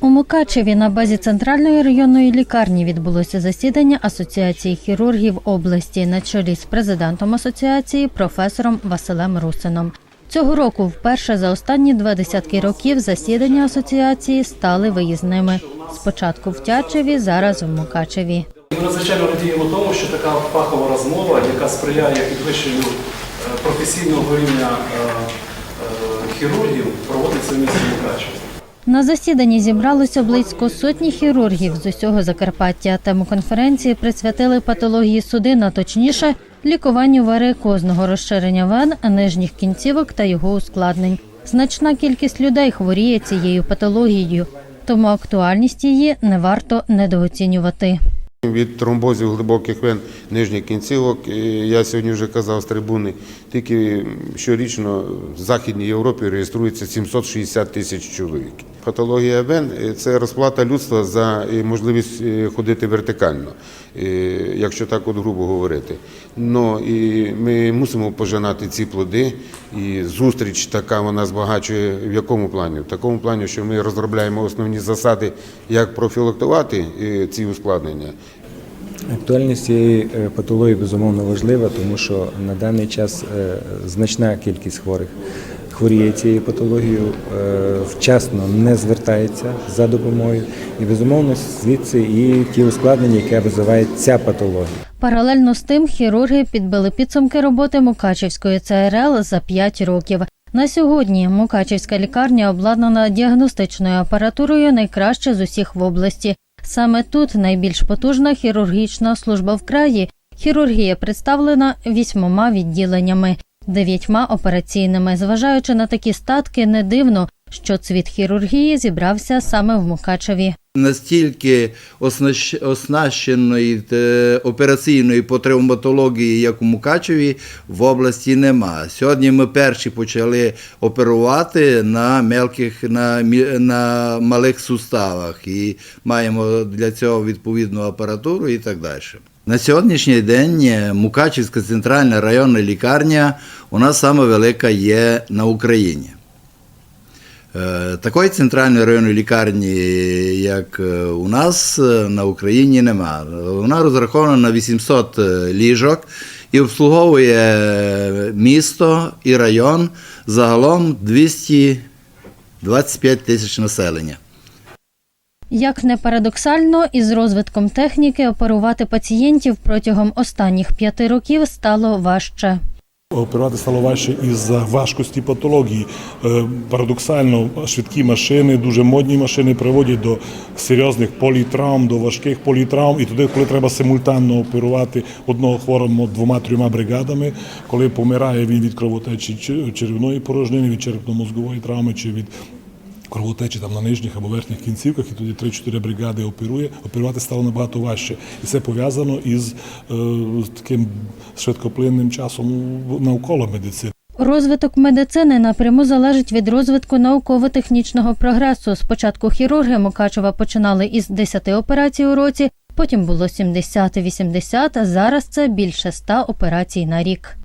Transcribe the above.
У Мукачеві на базі центральної районної лікарні відбулося засідання Асоціації хірургів області на чолі з президентом асоціації професором Василем Русином. Цього року вперше за останні два десятки років засідання асоціації стали виїзними. Спочатку в Тячеві, зараз в Мукачеві. Ми надзвичайно радіємо тому, що така фахова розмова, яка сприяє підвищенню е, професійного рівня е, е, хірургів, проводиться в місті Мукачево. На засіданні зібралося близько сотні хірургів з усього Закарпаття. Тему конференції присвятили патології судин, а точніше лікуванню варикозного розширення вен, нижніх кінцівок та його ускладнень. Значна кількість людей хворіє цією патологією, тому актуальність її не варто недооцінювати. Від тромбозів глибоких вен нижніх кінцівок, я сьогодні вже казав з трибуни, тільки щорічно в Західній Європі реєструється 760 тисяч чоловік. Патологія вен це розплата людства за можливість е, ходити вертикально, е, якщо так от грубо говорити. Ну і ми мусимо пожинати ці плоди. І зустріч така вона збагачує в якому плані? В такому плані, що ми розробляємо основні засади, як профілактувати е, ці ускладнення. Актуальність цієї е, патології безумовно важлива, тому що на даний час е, значна кількість хворих хворіє цією патологією, е, вчасно не звертається за допомогою, і безумовно звідси і ті ускладнення, яке визиває ця патологія. Паралельно з тим хірурги підбили підсумки роботи Мукачівської ЦРЛ за 5 років. На сьогодні Мукачівська лікарня обладнана діагностичною апаратурою найкраще з усіх в області. Саме тут найбільш потужна хірургічна служба в краї. Хірургія представлена вісьмома відділеннями, дев'ятьма операційними. Зважаючи на такі статки, не дивно, що цвіт хірургії зібрався саме в Мукачеві. Настільки оснащ- оснащеної е, операційної по травматології, як у Мукачеві, в області нема. Сьогодні ми перші почали оперувати на мелких, на, на малих суставах і маємо для цього відповідну апаратуру і так далі. На сьогоднішній день е, Мукачівська центральна районна лікарня у нас саме велика є на Україні. Е, Такої центральної районної лікарні, як е, у нас, е, на Україні нема. Вона розрахована на 800 ліжок і обслуговує місто і район загалом 225 тисяч населення. Як не парадоксально, із розвитком техніки оперувати пацієнтів протягом останніх п'яти років стало важче. Оперувати стало важче із-за важкості патології. Е, Парадоксально, швидкі машини, дуже модні машини приводять до серйозних політравм, до важких політравм. І туди, коли треба симультанно оперувати одного хворого двома-трьома бригадами, коли помирає він від кровотечі черевної порожнини, від черепно-мозгової травми чи від кровотечі там на нижніх або верхніх кінцівках, і тоді 3-4 бригади оперує. Оперувати стало набагато важче. І це пов'язано із е, таким швидкоплинним часом навколо медицини. Розвиток медицини напряму залежить від розвитку науково-технічного прогресу. Спочатку хірурги Мукачева починали із 10 операцій у році, потім було 70-80, а зараз це більше 100 операцій на рік.